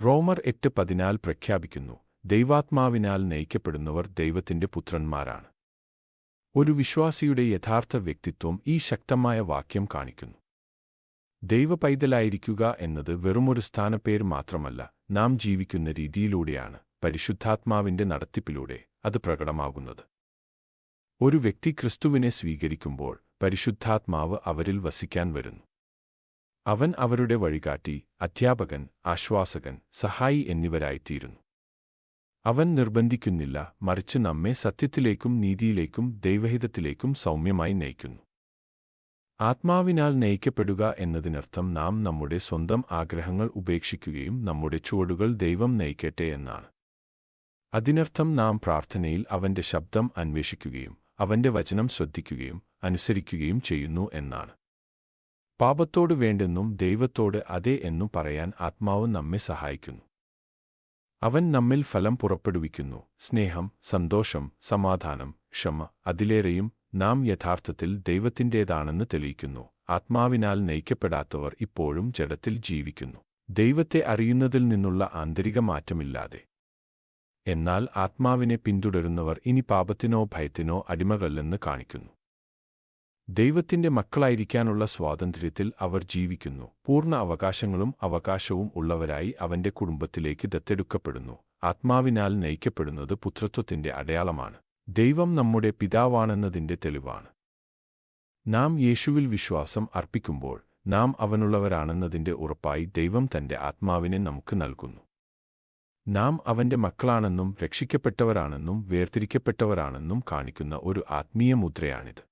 റോമർ എട്ട് പതിനാല് പ്രഖ്യാപിക്കുന്നു ദൈവാത്മാവിനാൽ നയിക്കപ്പെടുന്നവർ ദൈവത്തിന്റെ പുത്രന്മാരാണ്. ഒരു വിശ്വാസിയുടെ യഥാർത്ഥ വ്യക്തിത്വം ഈ ശക്തമായ വാക്യം കാണിക്കുന്നു. ദൈവപൈതലായിരിക്കുക എന്നത് വെറുമൊരു സ്ഥാനപ്പേര് മാത്രമല്ല നാം ജീവിക്കുന്ന രീതിയിലൂടെയാണ് പരിശുദ്ധാത്മാവിന്റെ നടത്തിപ്പിലൂടെ അത് പ്രകടമാകുന്നത്. ഒരു വ്യക്തി ക്രിസ്തുവിനെ സ്വീകരിക്കുമ്പോൾ പരിശുദ്ധാത്മാവ് അവരിൽ വസിക്കാൻ വരുന്നു. അവൻ അവരുടെ വഴികാട്ടി അധ്യാപകൻ ആശ്വാസകൻ സഹായി എന്നിവരായിത്തീരുന്നു. അവൻ നിർബന്ധിക്കുന്നില്ല മറിച്ച് നമ്മെ സത്യത്തിലേക്കും നീതിയിലേക്കും ദൈവഹിതത്തിലേക്കും സൗമ്യമായി നയിക്കുന്നു. ആത്മാവിനാൽ നയിക്കപ്പെടുക എന്നതിനർത്ഥം നാം നമ്മുടെ സ്വന്തം ആഗ്രഹങ്ങൾ ഉപേക്ഷിക്കുകയും നമ്മുടെ ചുവടുകൾ ദൈവം നയിക്കട്ടെ എന്നാണ്. അതിനർത്ഥം നാം പ്രാർത്ഥനയിൽ അവന്റെ ശബ്ദം അന്വേഷിക്കുകയും അവന്റെ വചനം ശ്രദ്ധിക്കുകയും അനുസരിക്കുകയും ചെയ്യുന്നു എന്നാണ്. പാപത്തോട് വേണ്ടെന്നും ദൈവത്തോട് അതെ എന്നും പറയാൻ ആത്മാവ് നമ്മെ സഹായിക്കുന്നു. അവൻ നമ്മിൽ ഫലം പുറപ്പെടുവിക്കുന്നു. സ്നേഹം സന്തോഷം സമാധാനം ക്ഷമ അതിലേറെയും നാം യഥാർത്ഥത്തിൽ ദൈവത്തിന്റേതാണെന്ന് തെളിയിക്കുന്നു. ആത്മാവിനാൽ നയിക്കപ്പെടാത്തവർ ഇപ്പോഴും ജഡത്തിൽ ജീവിക്കുന്നു. ദൈവത്തെ അറിയുന്നതിൽ നിന്നുള്ള ആന്തരിക മാറ്റമില്ലാതെ. എന്നാൽ ആത്മാവിനെ പിന്തുടരുന്നവർ ഇനി പാപത്തിനോ ഭയത്തിനോ അടിമകളല്ലെന്ന് കാണിക്കുന്നു. ദൈവത്തിന്റെ മക്കളായിരിക്കാനുള്ള സ്വാതന്ത്ര്യത്തിൽ അവർ ജീവിക്കുന്നു. പൂർണ അവകാശങ്ങളും അവകാശവും ഉള്ളവരായി അവന്റെ കുടുംബത്തിലേക്ക് ദത്തെടുക്കപ്പെടുന്നു. ആത്മാവിനാൽ നയിക്കപ്പെടുന്നത് പുത്രത്വത്തിന്റെ അടയാളമാണ്. ദൈവം നമ്മുടെ പിതാവാണെന്നതിന്റെ തെളിവാണ്. നാം യേശുവിൽ വിശ്വാസം അർപ്പിക്കുമ്പോൾ നാം അവനുള്ളവരാണെന്നതിന്റെ ഉറപ്പായി ദൈവം തന്റെ ആത്മാവിനെ നമുക്ക് നൽകുന്നു. നാം അവന്റെ മക്കളാണെന്നും രക്ഷിക്കപ്പെട്ടവരാണെന്നും വേർതിരിക്കപ്പെട്ടവരാണെന്നും കാണിക്കുന്ന ഒരു ആത്മീയ മുദ്രയാണിത്.